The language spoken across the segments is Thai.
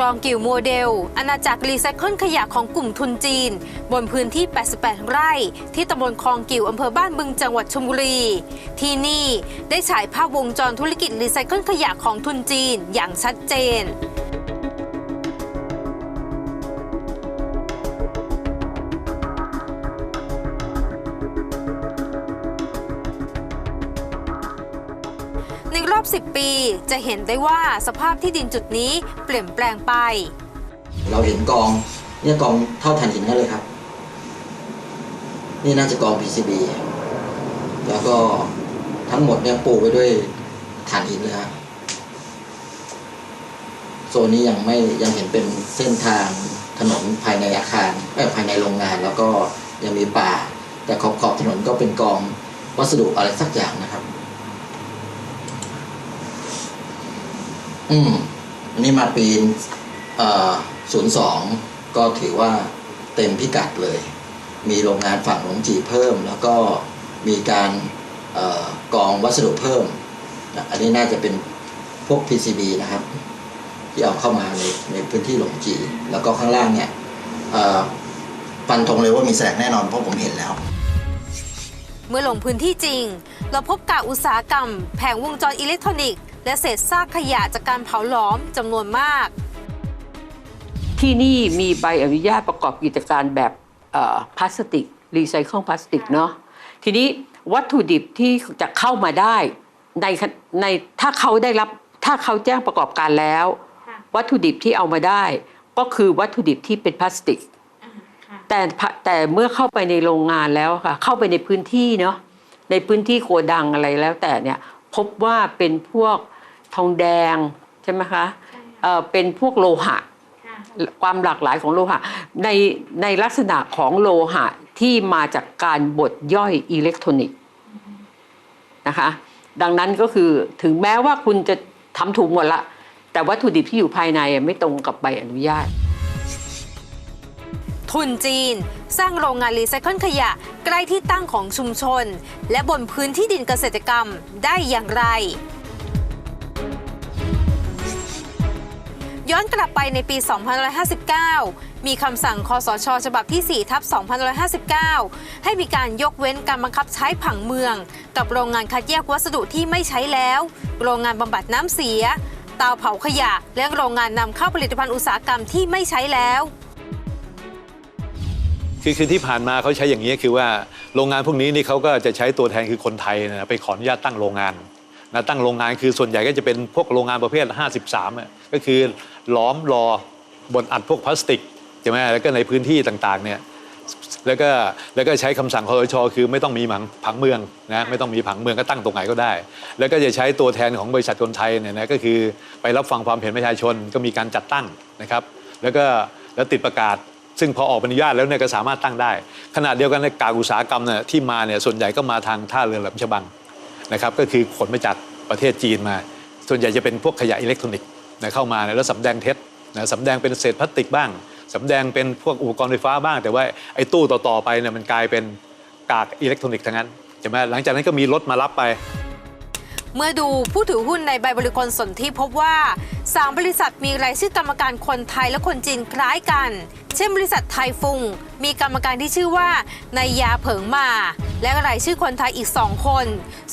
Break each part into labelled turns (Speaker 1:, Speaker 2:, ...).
Speaker 1: รองกิ่วโมเดล อาณาจักรรีไซเคิลขยะของกลุ่มทุนจีน บนพื้นที่ 88 ไร่ ที่ตำบลคลองกิ่วอำเภอบ้านบึงจังหวัดชลบุรี ที่นี่ได้ฉายภาพวงจรธุรกิจรีไซเคิลขยะของทุนจีนอย่างชัดเจน อบ 10 ปี จะเห็นได้ว่าสภาพที่ดินจุดนี้เปลี่ยนแปลงไป
Speaker 2: เราเห็นกองเนี่ยกองเท่าถ่านหินนั่นเลยครับ นี่น่าจะกอง PCB แล้วก็ทั้งหมดเนี่ยปูไว้ด้วยถ่านหินเลยฮะโซนนี้ยังไม่ยังเห็นเป็นเส้นทางถนนภายในอาคารเอ้ยภายในโรงงาน แล้วก็ยังมีป่า แต่ขอบขอบถนนก็เป็นกองวัสดุอะไรสักอย่างนะครับ อืมอันนี้มาปีนเอ่อ02ก็ถือว่าเต็มพิกัดเลย มีโรงงานฝั่งหลงจีเพิ่ม แล้วก็มีการเออกองวัสดุเพิ่ม อันนี้น่าจะเป็นพวก PCB นะครับ ที่เอาเข้ามาในในพื้นที่หลงจี แล้วก็ข้างล่างเนี่ยฟันธงเลยว่ามีแสลกแน่นอนเพราะผมเห็นแล้ว
Speaker 1: เมื่อลงพื้นที่จริง เราพบกากอุตสาหกรรม แผงวงจรอิเล็กทรอนิกส์ และเศษซากขยะจากการเผาหลอมจำนวนมาก
Speaker 3: ที่นี่มีใบอนุญาตประกอบกิจการแบบเอ่อพลาสติก รีไซเคิลพลาสติกเนาะทีนี้วัตถุดิบที่จะเข้ามาได้ในขณในถ้าเขาได้รับถ้าเขาแจ้งประกอบการแล้ว วัตถุดิบที่เอามาได้ ก็คือวัตถุดิบที่เป็นพลาสติก แต่พะแต่เมื่อเข้าไปในโรงงานแล้วค่ะ เข้าไปในพื้นที่เนาะในพื้นที่โกดังอะไรแล้วแต่เนี่ยพบว่าเป็นพวก ทองแดงใช่ไหมคะเอ่อเป็นพวกโลหะ ความหลากหลายของโลหะ ในในลักษณะของโลหะที่มาจากการบดย่อยอิเล็กทรอนิกส์นะคะ ดังนั้นก็คือถึงแม้ว่าคุณจะทำถูกหมดละ แต่วัตถุดิบที่อยู่ภายในอะไม่ตรงกับใบอนุญาต
Speaker 1: ทุนจีน สร้างโรงงานรีไซเคิลขยะ ใกล้ที่ตั้งของชุมชน และบนพื้นที่ดินเกษตรกรรมได้อย่างไร ย้อนกลับไปในปี 2559 มีคำสั่งคอสช ฉบับที่ 4 ทับ 2559 ให้มีการยกเว้นการบังคับใช้ผังเมือง กับโรงงานคัดแยกวัสดุที่ไม่ใช้แล้ว โรงงานบำบัดน้ำเสีย เตาเผาขยะ และโรงงานนำเข้าผลิตภัณฑ์อุตสาหกรรมที่ไม่ใช้แล้ว
Speaker 4: คือคือที่ผ่านมาเขาใช้อย่างนี้คือว่าโรงงานพวกนี้นี่เขาก็จะใช้ตัวแทนคือคนไทยนะไปขออนุญาตตั้งโรงงานนะตั้งโรงงานคือส่วนใหญ่ก็จะเป็นพวกโรงงานประเภท 53 ก็คือ ล้อมรอบนอัดพวกพลาสติกใช่ไหมแล้วก็ในพื้นที่ต่างๆเนี่ยแล้วก็แล้วก็ใช้คำสั่งคอสชคือไม่ต้องมีผังผังเมืองนะไม่ต้องมีผังเมืองก็ตั้งตรงไหนก็ได้ แล้วก็จะใช้ตัวแทนของบริษัทคนไทยเนี่ยนะก็คือไปรับฟังความเห็นประชาชนก็มีการจัดตั้งนะครับ แล้วก็แล้วติดประกาศ ซึ่งพอออกอนุญาตแล้วเนี่ยก็สามารถตั้งได้ ขณะเดียวกันในกากอุตสาหกรรมเนี่ยที่มาเนี่ยส่วนใหญ่ก็มาทางท่าเรือแหลมฉบังนะครับ ก็คือขนมาจากประเทศจีนมา ส่วนใหญ่จะเป็นพวกขยะอิเล็กทรอนิกส์ นะเข้ามาแล้วสำแดงเท็จนะสำแดงเป็นเศษพลาสติกบ้างสำแดงเป็นพวกอุปกรณ์ไฟฟ้าบ้าง แต่ว่าไอ้ตู้ต่อๆไปเนี่ยมันกลายเป็นกากอิเล็กทรอนิกส์ทั้งนั้นใช่ไหมหลังจากนั้นก็มีรถมารับไป
Speaker 1: เมื่อดูผู้ถือหุ้นในใบบริคลสนที่พบว่าสามบริษัทมีรายชื่อกรรมการคนไทยและคนจีนคล้ายกัน เช่น บริษัทไทยฟุง มีกรรมการที่ชื่อว่านายยาเผิงมา และรายชื่อคนไทยอีกสองคน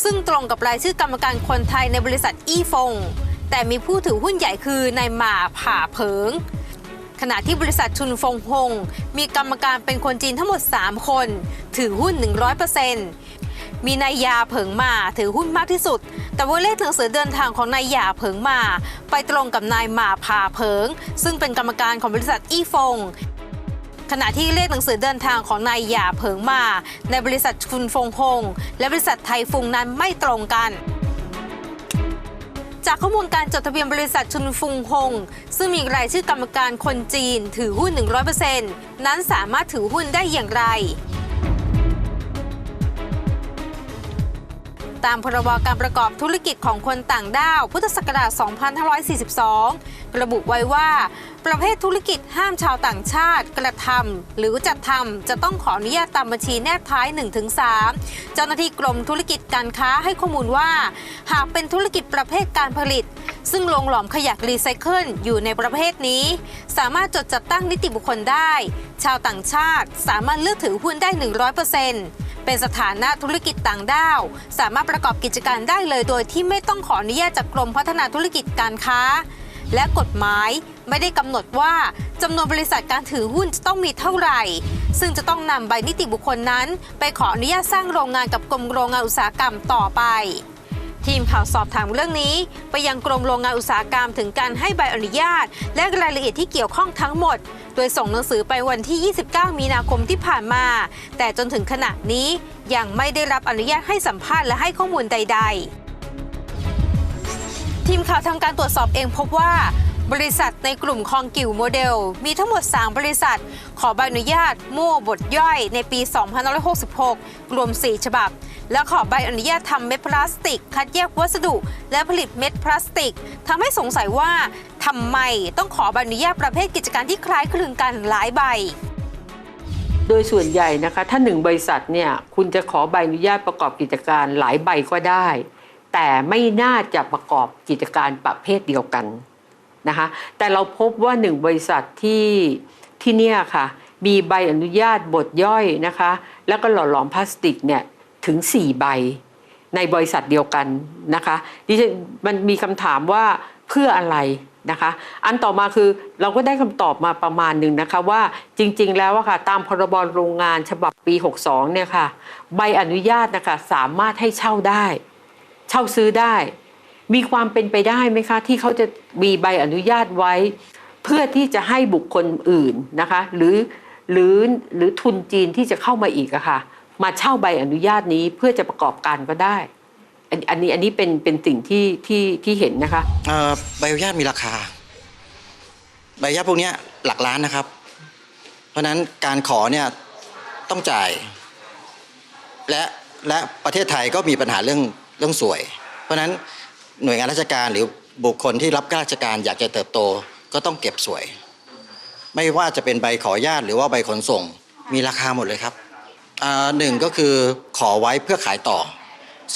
Speaker 1: ซึ่งตรงกับรายชื่อกรรมการคนไทยในบริษัทอี้ฟง แต่มีผู้ถือหุ้นใหญ่คือนายหมาผ่าเผิง ขณะที่บริษัทชุนฟงฮงมีกรรมการเป็นคนจีนทั้งหมด 3 คน ถือหุ้น 100%มีนายยาเผิงมาถือหุ้นมากที่สุด แต่ว่าเลขหนังสือเดินทางของนายยาเผิงมา ไปตรงกับนายหมาพาเผิง ซึ่งเป็นกรรมการของบริษัทอี้ฟงขณะที่เลขหนังสือเดินทางของนายหยาเผิงมา ในบริษัทชุนฟงฮงและบริษัทไทยฟุงนั้นไม่ตรงกัน จากข้อมูลการจดทะเบียนบริษัทชุนฟุงฮง ซึ่งมีรายชื่อกรรมการคนจีนถือหุ้น 100%นั้นสามารถถือหุ้นได้อย่างไร ตามพรบการประกอบธุรกิจของคนต่างด้าว พุทธศักราช 2542 ระบุไว้ว่า ประเภทธุรกิจห้ามชาวต่างชาติ กระทำหรือจัดทำจะต้องขออนุญาตตามบัญชีแนบท้าย 1-3 เจ้าหน้าที่กรมธุรกิจการค้าให้ข้อมูลว่า หากเป็นธุรกิจประเภทการผลิต ซึ่งโรงหลอมขยะรีไซเคิลอยู่ในประเภทนี้ สามารถจดจัดตั้งนิติบุคคลได้ ชาวต่างชาติสามารถเลือกถือหุ้นได้ 100% เป็นสถานะธุรกิจต่างด้าว สามารถประกอบกิจการได้เลยโดยที่ไม่ต้องขออนุญาตจากกรมพัฒนาธุรกิจการค้า และกฎหมายไม่ได้กำหนดว่าจำนวนบริษัทการถือหุ้นจะต้องมีเท่าไหร่ ซึ่งจะต้องนำใบนิติบุคคลนั้น ไปขออนุญาตสร้างโรงงานกับกรมโรงงานอุตสาหกรรมต่อไป ทีมข่าวสอบถามเรื่องนี้ ไปยังกรมโรงงานอุตสาหกรรมถึงการให้ใบอนุญาต และรายละเอียดที่เกี่ยวข้องทั้งหมด ดยส่งหนังสือไปวันที่ 29 มีนาคมที่ผ่านมา แต่จนถึงขณะนี้ยังไม่ได้รับอนุญาตให้สัมภาษณ์และให้ข้อมูลใด ๆ ทีมข่าวทำการตรวจสอบเองพบว่า บริษัทในกลุ่มคองกิวโมเดล มีทั้งหมด 3 บริษัท ขอใบอนุญาตมั่วบทย่อยในปี 2566 รวม 4 ฉบับ และขอใบอนุญาตทำเม็ดพลาสติก คัดแยกวัสดุ และผลิตเม็ดพลาสติกทำให้สงสัยว่าทำไมต้องขอใบอนุญาตประเภทกิจการที่คล้ายคลึงกันหลายใบ
Speaker 3: โดยส่วนใหญ่นะคะถ้าหนึ่งบริษัทเนี่ยคุณจะขอใบอนุญาตประกอบกิจการหลายใบก็ได้ แต่ไม่น่าจะประกอบกิจการประเภทเดียวกัน นะคะ แต่เราพบว่าหนึ่งบริษัทที่ที่เนี่ยค่ะ มีใบอนุญาตบทย่อยนะคะ แล้วก็หล่อหลอมพลาสติกเนี่ยถึง 4 ใบในบริษัทเดียวกันนะคะดิฉันมันมีคำถามว่าเพื่ออะไรนะคะ อันต่อมาคือเราก็ได้คำตอบมาประมาณหนึ่งนะคะว่าจริง ๆ แล้วอะค่ะตามพรบโรงงานฉบับปี 62 เนี่ยค่ะ ใบอนุญาตนะคะสามารถให้เช่าได้ เช่าซื้อได้ มีความเป็นไปได้ไหมคะ ที่เขาจะมีใบอนุญาตไว้ เพื่อที่จะให้บุคคลอื่นนะคะ หรือหรือหรือทุนจีนที่จะเข้ามาอีกอะค่ะ มาเช่าใบอนุญาตนี้เพื่อจะประกอบการก็ได้ อันนี้อันนี้เป็นเป็นสิ่งที่ที่ที่เห็นนะคะ
Speaker 2: เอ่อใบอนุญาตมีราคา ใบอนุญาตพวกเนี้ยหลักล้านนะครับ เพราะฉะนั้นการขอเนี่ยต้องจ่าย และและประเทศไทยก็มีปัญหาเรื่องเรื่องสวย เพราะฉะนั้น หน่วยงานราชการหรือบุคคลที่รับราชการอยากจะเติบโตก็ต้องเก็บสวย ไม่ว่าจะเป็นใบขออนุญาตหรือว่าใบขนส่ง มีราคาหมดเลยครับหนึ่งก็คือขอไว้เพื่อขายต่อ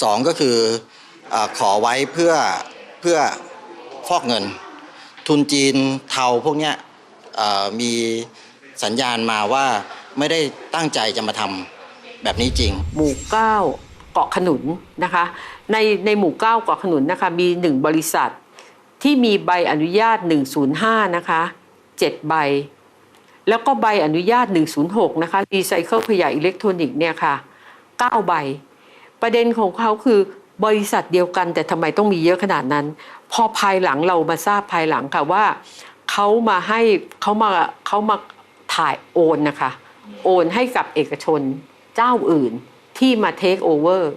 Speaker 2: สองก็คืออขอไว้เพื่อเพื่อฟอกเงิน ทุนจีนเทาพวกนี้มีสัญญาณมาว่าไม่ได้ตั้งใจจะมาทำแบบนี้จริง
Speaker 3: หมู่9 เกาะขนุนนะคะในในหมู่9เกาะขนุนนะคะมี 1 บริษัทที่มีใบอนุญาต 105 นะคะ7ใบ แล้วก็ใบอนุญาต 106 นะคะรีไซเคิลขยะอิเล็กทรอนิกส์เนี่ยค่ะ9ใบ ประเด็นของเขาคือบริษัทเดียวกันแต่ทำไมต้องมีเยอะขนาดนั้น พอภายหลังเรามาทราบภายหลังค่ะว่าเขามาให้เขามาเขามาถ่ายโอนนะคะ โอนให้กับเอกชนเจ้าอื่น ที่มาเทคโอเวอร์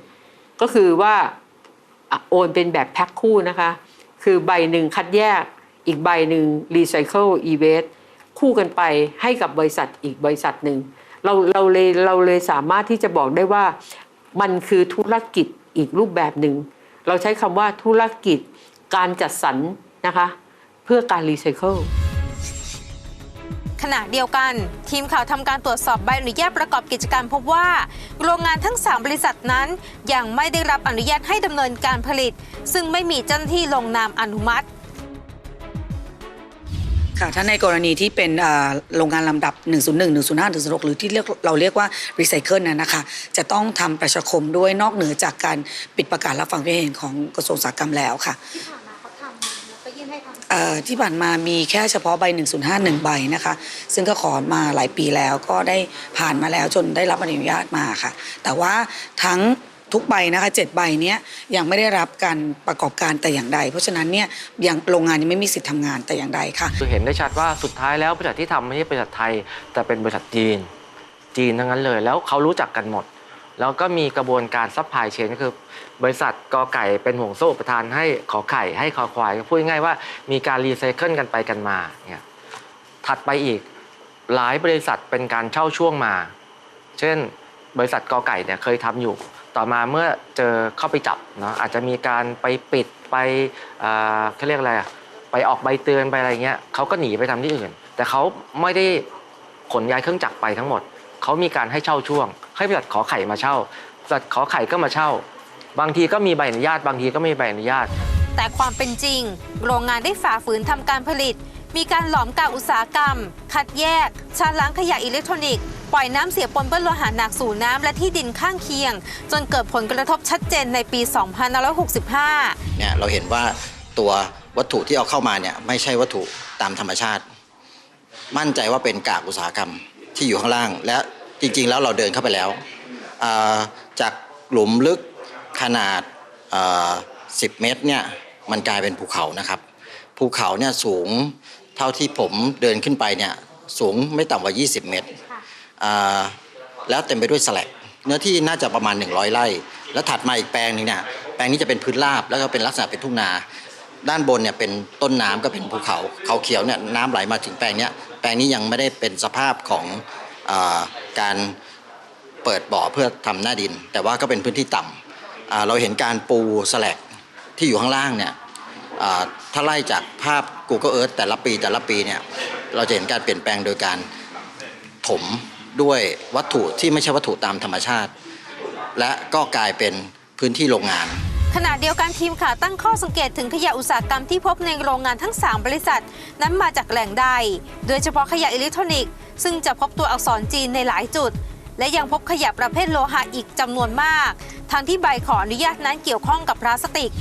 Speaker 3: ก็คือว่าโอนเป็นแบบแพ็คคู่นะคะ คือใบหนึ่งคัดแยก อีกใบหนึ่งรีไซเคิลอีเวสคู่กันไปให้กับบริษัทอีกบริษัทหนึ่งเราเราเลยเราเลยสามารถที่จะบอกได้ว่ามันคือธุรกิจอีกรูปแบบหนึ่ง เราใช้คำว่าธุรกิจการจัดสรรนะคะ เพื่อการรีไซเคิล
Speaker 1: ขณะเดียวกัน ทีมข่าวทำการตรวจสอบใบอนุญาตประกอบกิจการพบว่า โรงงานทั้ง 3 บริษัทนั้น ยังไม่ได้รับอนุญาตให้ดำเนินการผลิต ซึ่งไม่มีเจ้าหน้าที่ลงนามอนุมัติ
Speaker 5: ค่ะถ้าในกรณีที่เป็นโรงงานลำดับ 101 105 106 หรือที่เรียกเราเรียกว่ารีไซเคิลนะนะคะ จะต้องทำประชาคมด้วยนอกเหนือจากการปิดประกาศรับฟังความเห็นของกระทรวงอุตสาหกรรมแล้วค่ะ เอ่อที่ผ่านมามีแค่เฉพาะใบ 105 1 ใบนะคะ ซึ่งก็ขอมาหลายปีแล้วก็ได้ผ่านมาแล้วจนได้รับอนุญาตมาค่ะ แต่ว่าทั้งทุกใบนะคะเจ็ดใบเนี้ยยังไม่ได้รับการประกอบการแต่อย่างใด เพราะฉะนั้นเนี่ยยังโรงงานยังไม่มีสิทธิ์ทำงานแต่อย่างใดค่ะ
Speaker 6: คือเห็นได้ชัดว่าสุดท้ายแล้วบริษัทที่ทำไม่ใช่บริษัทไทย แต่เป็นบริษัทจีน จีนทั้งนั้นเลย แล้วเขารู้จักกันหมด แล้วก็มีกระบวนการซัพพลายเชนก็คือ บริษัทกอไก่เป็นห่วงโซ่ประทานให้ขอไข่ให้คอควายพูดง่ายว่ามีการรีไซเคิลกันไปกันมาเนี่ยถัดไปอีกหลายบริษัทเป็นการเช่าช่วงมา เช่น บริษัทกอไก่เนี่ยเคยทำอยู่ ต่อมาเมื่อเจอเข้าไปจับเนาะอาจจะมีการไปปิดไปเอ่อเขาเรียกอะไรอะไปออกใบเตือนไปอะไรเงี้ยเขาก็หนีไปทำที่อื่น แต่เขาไม่ได้ขนย้ายเครื่องจักรไปทั้งหมด เขามีการให้เช่าช่วง ให้บริษัทขอไข่มาเช่าบริษัทขอไข่ก็มาเช่า บางทีก็มีใบอนุญาต บางทีก็ไม่มีใบอนุญาต
Speaker 1: แต่ความเป็นจริง โรงงานได้ฝ่าฝืนทำการผลิต มีการหลอมกากอุตสาหกรรม คัดแยกชาล้างขยะอิเล็กทรอนิกส์ปล่อยน้ำเสียปนเปื้อนโลหะหนักสู่น้ำและที่ดินข้างเคียง จนเกิดผลกระทบชัดเจนในปี 2565
Speaker 2: เนี่ยเราเห็นว่าตัววัตถุที่เอาเข้ามาเนี่ยไม่ใช่วัตถุตามธรรมชาติ มั่นใจว่าเป็นกากอุตสาหกรรมที่อยู่ข้างล่าง และ จริงๆ แล้วเราเดินเข้าไปแล้วจากหลุมลึกขนาด 10 เมตรเนี่ยมันกลายเป็นภูเขานะครับ ภูเขาเนี่ยสูงเท่าที่ผมเดินขึ้นไปเนี่ยสูงไม่ต่ำกว่า 20 เมตร แล้วเต็มไปด้วยสแลกเนื้อที่น่าจะประมาณ 100 ไร่ แล้วถัดมาอีกแปลงนึงเนี่ยแปลงนี้จะเป็นพื้นราบแล้วก็เป็นลักษณะเป็นทุ่งนาด้านบนเนี่ยเป็นต้นน้ำก็เป็นภูเขาเขาเขียวเนี่ยน้ำไหลมาถึงแปลงนี้แปลงนี้ยังไม่ได้เป็นสภาพของ การเปิดบ่อเพื่อทำหน้าดิน แต่ว่าก็เป็นพื้นที่ต่ำอ่าเราเห็นการปูสแลกที่อยู่ข้างล่างเนี่ยถ้าไล่จากภาพ Google Earth แต่ละปีแต่ละปีเนี่ยเราจะเห็นการเปลี่ยนแปลงโดยการถมด้วยวัตถุที่ไม่ใช่วัตถุตามธรรมชาติ และก็กลายเป็นพื้นที่โรงงาน
Speaker 1: ขณะเดียวกันทีมข่าวตั้งข้อสังเกตถึงขยะอุตสาหกรรมที่พบในโรงงานทั้ง 3 บริษัท นั้นมาจากแหล่งใด โดยเฉพาะขยะอิเล็กทรอนิกส์ซึ่งจะพบตัวอักษรจีนในหลายจุด และยังพบขยะประเภทโลหะอีกจำนวนมากทั้งที่ใบขออนุญาตนั้นเกี่ยวข้องกับพลาสติก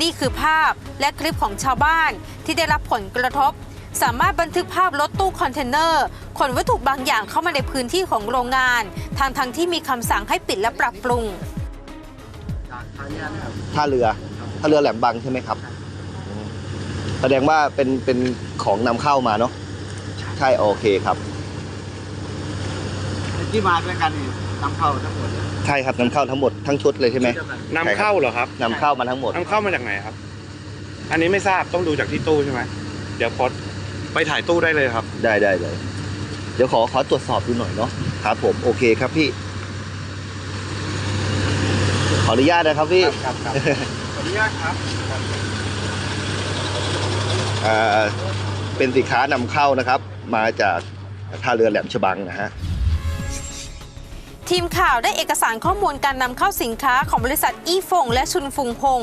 Speaker 1: นี่คือภาพและคลิปของชาวบ้านที่ได้รับผลกระทบ สามารถบันทึกภาพรถตู้คอนเทนเนอร์ขนวัตถุบางอย่างเข้ามาในพื้นที่ของโรงงาน ทางทางที่มีคำสั่งให้ปิดและปรับปรุง
Speaker 7: ท่าเรือท่าเรือแหลมบังใช่ไหมครับอืมแสดงว่าเป็นเป็นของนำเข้ามาเนาะใช่โอเคครับ
Speaker 8: ที่มาด้วยกันนี่นำเข้าทั้งหมด
Speaker 7: ใช่ครับนำเข้าทั้งหมดทั้งชุดเลยใช่ไหม
Speaker 8: นำเข้าเหรอครับ
Speaker 7: นำเข้ามาทั้งหมด
Speaker 8: นำเข้ามาจากไหนครับ อันนี้ไม่ทราบต้องดูจากที่ตู้ใช่ไหมเดี๋ยวพดไปถ่ายตู้ได้เลยครับ
Speaker 7: ได้ได้เลยเดี๋ยวขอขอตรวจสอบดูหน่อยเนาะครับผมโอเคครับพี่ข ออนุญาตนะครับพี่
Speaker 8: ครับครับขออนุญาตครับ
Speaker 7: อ่าเป็นสินค้านำเข้านะครับ มาจากท่าเรือแหลมฉบังนะฮะ
Speaker 1: ทีมข่าวได้เอกสารข้อมูลการนำเข้าสินค้าของบริษัทอีฟงและชุนฟุงฮง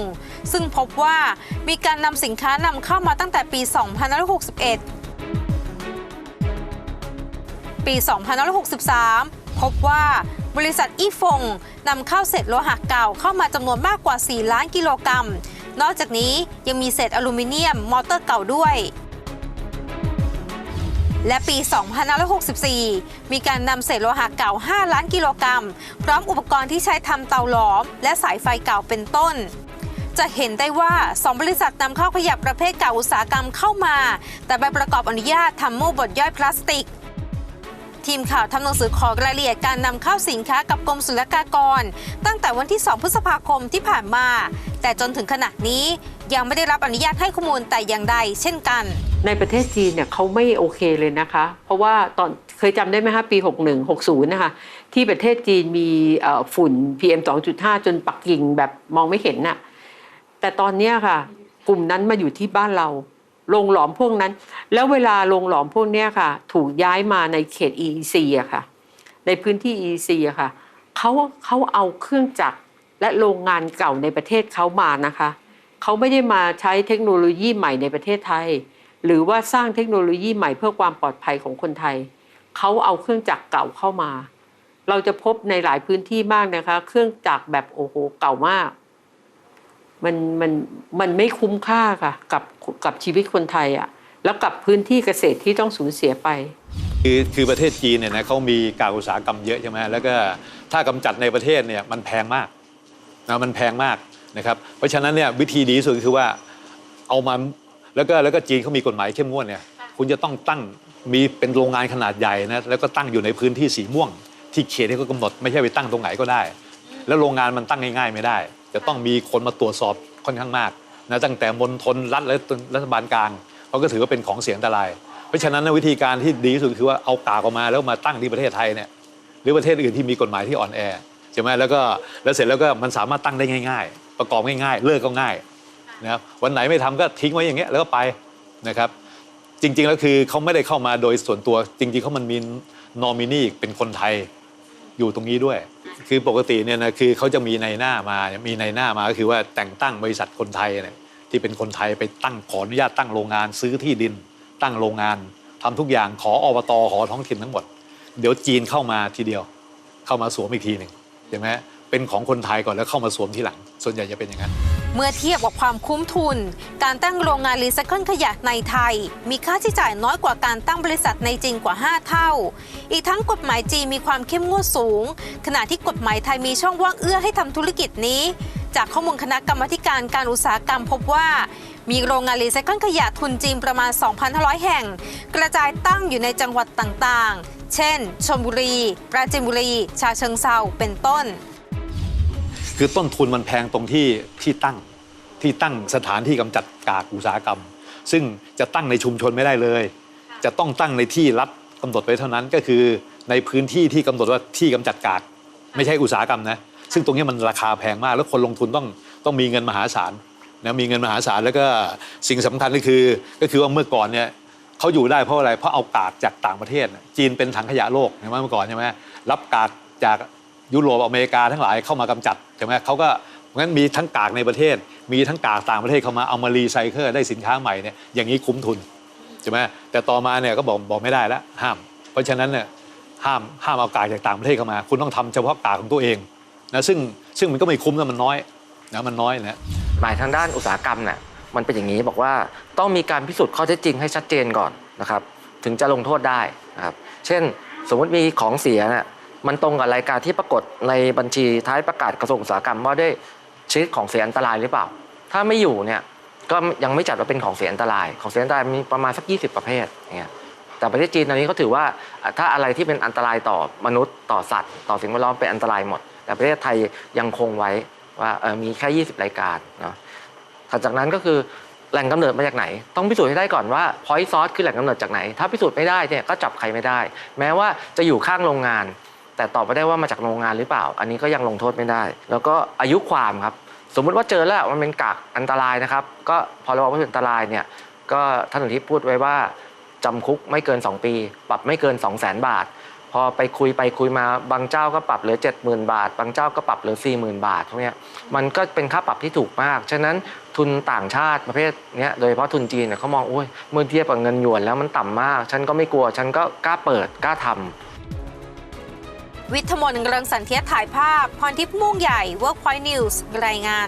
Speaker 1: ซึ่งพบว่ามีการนำสินค้านำเข้ามาตั้งแต่ปี 2561 ปี 2563 พบว่า บริษัทอีฟงนำเข้าเศษโลหะเก่าเข้ามาจำนวนมากกว่า 4 ล้านกิโลกรัม นอกจากนี้ยังมีเศษอลูมิเนียมมอเตอร์เก่าด้วย และปี 2564 มีการนำเศษโลหะเก่า 5 ล้านกิโลกรัม พร้อมอุปกรณ์ที่ใช้ทำเตาหลอม และสายไฟเก่าเป็นต้นจะเห็นได้ว่า 2 บริษัทนำเข้าขยะประเภทเก่าอุตสาหกรรมเข้ามา แต่ใบประกอบอนุญาตทำมู่บดย่อยพลาสติก ทีมข่าวทำหนังสือขอรายละเอียดการนำเข้าสินค้ากับกรมศุลกากร ตั้งแต่วันที่ 2 พฤษภาคมที่ผ่านมา แต่จนถึงขณะนี้ยังไม่ได้รับอนุญาตให้ข้อมูลแต่อย่างใดเช่นกัน
Speaker 3: ในประเทศจีนเนี่ยเขาไม่โอเคเลยนะคะ เพราะว่าตอนเคยจำได้ไหมคะปี 61 60 นะคะ ที่ประเทศจีนมีฝุ่น PM 2.5 จนปักกิ่งแบบมองไม่เห็นน่ะแต่ตอนนี้ค่ะ กลุ่มนั้นมาอยู่ที่บ้านเรา โรงหลอมพวกนั้น แล้วเวลาโรงหลอมพวกนี้ค่ะ ถูกย้ายมาในเขต EEC อะค่ะ ในพื้นที่ EEC อะค่ะเขาเขาเอาเครื่องจักรและโรงงานเก่าในประเทศเขามานะคะเขาไม่ได้มาใช้เทคโนโลยีใหม่ในประเทศไทย หรือว่าสร้างเทคโนโลยีใหม่เพื่อความปลอดภัยของคนไทยเขาเอาเครื่องจักรเก่าเข้ามา เราจะพบในหลายพื้นที่มากนะคะ เครื่องจักรแบบโอ้โหเก่ามาก มันมันมันไม่คุ้มค่าค่ะกับกับชีวิตคนไทยอะ่ะแล้วกับพื้นที่เกษตรที่ต้องสูญเสียไป
Speaker 4: คือคือประเทศจีนเนี่ยนะเขามีการอุตสาหกรรมเยอะใช่ไหมแล้วก็ถ้ากำจัดในประเทศเนี่ยมันแพงมากนะมันแพงมากนะครับเพราะฉะนั้นเนี่ยวิธีดีสุดคือว่าเอามาแล้วก็แล้วก็จีนเขามีกฎหมายเข้มงวดเนี่ยคุณจะต้องตั้งมีเป็นโรงงานขนาดใหญ่นะแล้วก็ตั้งอยู่ในพื้นที่สีม่วง ที่เขตที่เขากำหนดไม่ใช่ไปตั้งตรงไหนก็ได้ แล้วโรงงานมันตั้งง่ายๆไม่ได้ จะต้องมีคนมาตรวจสอบค่อนข้างมากนะตั้งแต่มณฑลรัฐและรัฐบาลกลางเขาก็ถือว่าเป็นของเสี่ยงอันตราย เพราะฉะนั้นวิธีการที่ดีที่สุดคือว่าเอากากออกมาแล้วมาตั้งที่ประเทศไทยเนี่ยหรือประเทศอื่นที่มีกฎหมายที่อ่อนแอใช่ไหมแล้วก็แล้วเสร็จแล้วก็มันสามารถตั้งได้ง่าย ๆ ประกอบง่ายๆ เลิกก็ง่ายนะครับวันไหนไม่ทำก็ทิ้งไว้อย่างเงี้ยแล้วก็ไปนะครับจริงๆแล้วคือเขาไม่ได้เข้ามาโดยส่วนตัวจริงๆเขามันมีนอมินีเป็นคนไทยอยู่ตรงนี้ด้วย คือปกติเนี่ยนะคือเขาจะมีในหน้ามามีในหน้ามาก็คือว่าแต่งตั้งบริษัทคนไทยเนี่ยที่เป็นคนไทยไปตั้งขออนุญาตตั้งโรงงานซื้อที่ดิน ตั้งโรงงานทำทุกอย่างขออบตขอท้องถิ่นทั้งหมด เดี๋ยวจีนเข้ามาทีเดียว เข้ามาสวมอีกทีหนึ่งใช่ไหมเป็นของคนไทยก่อนแล้วเข้ามาสวมทีหลัง ส่วนใหญ่จะเป็นอย่างนั้น
Speaker 1: เมื่อเทียบกับความคุ้มทุน การตั้งโรงงานรีไซเคิลขยะในไทย มีค่าใช้จ่ายน้อยกว่าการตั้งบริษัทในจีนกว่า 5 เท่า อีกทั้งกฎหมายจีนมีความเข้มงวดสูง ขณะที่กฎหมายไทยมีช่องว่างเอื้อให้ทำธุรกิจนี้ จากข้อมูลคณะกรรมการการอุตสาหกรรมพบว่ามีโรงงานรีไซเคิลขยะทุนจีนประมาณ 2,500 แห่ง กระจายตั้งอยู่ในจังหวัดต่างๆ เช่น ชลบุรี ปราจีนบุรี ชาเชิงเซา เป็นต้น
Speaker 4: คือต้นทุนมันแพงตรงที่ที่ตั้งที่ตั้งสถานที่กำจัดกากอุตสาหกรรม ซึ่งจะตั้งในชุมชนไม่ได้เลย จะต้องตั้งในที่รัฐกำหนดไว้เท่านั้นก็คือในพื้นที่ที่กำหนดว่าที่กำจัดกากไม่ใช่อุตสาหกรรมนะซึ่งตรงนี้มันราคาแพงมาก แล้วคนลงทุนต้องต้องมีเงินมหาศาลนะมีเงินมหาศาลแล้วก็สิ่งสำคัญก็คือ ก็คือว่าเมื่อก่อนเนี่ยเขาอยู่ได้เพราะอะไรเพราะเอากากจากต่างประเทศ จีนเป็นถังขยะโลกใช่ไหมเมื่อก่อนใช่ไหมรับกากจาก ยุโรปอเมริกาทั้งหลายเข้ามากำจัดใช่ไหมเขาก็งั้นมีทั้งกากในประเทศ มีทั้งกากต่างประเทศเข้ามาเอามารีไซเคิลได้สินค้าใหม่เนี่ยอย่างนี้คุ้มทุนใช่ไหมแต่ต่อมาเนี่ยก็บอกบอกไม่ได้แล้วห้าม เพราะฉะนั้นเนี่ยห้ามห้ามเอากากจากต่างประเทศเข้ามา คุณต้องทำเฉพาะกากของตัวเองนะซึ่งซึ่งมันก็ไม่คุ้มนะมันน้อยนะมันน้อยนะ
Speaker 6: หมายทางด้านอุตสาหกรรมเนี่ยมันเป็นอย่างนี้บอกว่าต้องมีการพิสูจน์ข้อเท็จจริงให้ชัดเจนก่อนนะครับ ถึงจะลงโทษได้นะครับ เช่น สมมติมีของเสียเนี่ย มันตรงกับรายการที่ปรากฏในบัญชีท้ายประกาศกระทรวงอุตสาหกรรมว่าได้ชนิดของเสียอันตรายหรือเปล่า ถ้าไม่อยู่เนี่ยก็ยังไม่จัดว่าเป็นของเสียอันตราย ของเสียอันตรายมีประมาณสัก 20 ประเภทอย่างเงี้ยแต่ประเทศจีนตอนนี้เขาถือว่าถ้าอะไรที่เป็นอันตรายต่อมนุษย์ต่อสัตว์ ต่อสิ่งแวดล้อมเป็นอันตรายหมด แต่ประเทศไทยยังคงไว้ว่าเออมีแค่ 20 รายการเนาะถัดจากนั้นก็คือแหล่งกำเนิดมาจากไหน ต้องพิสูจน์ให้ได้ก่อนว่า point source คือแหล่งกำเนิดจากไหน ถ้าพิสูจน์ไม่ได้เนี่ยก็จับใครไม่ได้ แม้ว่าจะอยู่ข้างโรงงาน แต่ตอบไม่ได้ว่ามาจากโรงงานหรือเปล่า อันนี้ก็ยังลงโทษไม่ได้ แล้วก็อายุความครับ สมมุติว่าเจอแล้วมันเป็นกากอันตรายนะครับ ก็พอเราบอกว่าเป็นอันตรายเนี่ยก็ท่านอุทิศพูดไว้ว่าจำคุกไม่เกิน 2 ปี ปรับไม่เกิน 2 0 0 0 0 0บาท พอไปคุยไปคุยมาบางเจ้าก็ปรับเหลือ 70,000 บาท บางเจ้าก็ปรับเหลือ 40,000 บาทพวกนี้มันก็เป็นค่าปรับที่ถูกมาก ฉะนั้นทุนต่างชาติประเภทเนี้ยโดยเฉพาะทุนจีนเนี่ยเขามองโอ้ยเมื่อเทียบกับเงินหยวนแล้วมันต่ำมาก ฉันก็ไม่กลัวฉันก็กล้าเปิดกล้าทำ
Speaker 1: วิทมนต์เรืองสันเทียถ่ายภาพ พรทิพย์ม่วงใหญ่ Workpoint News รายงาน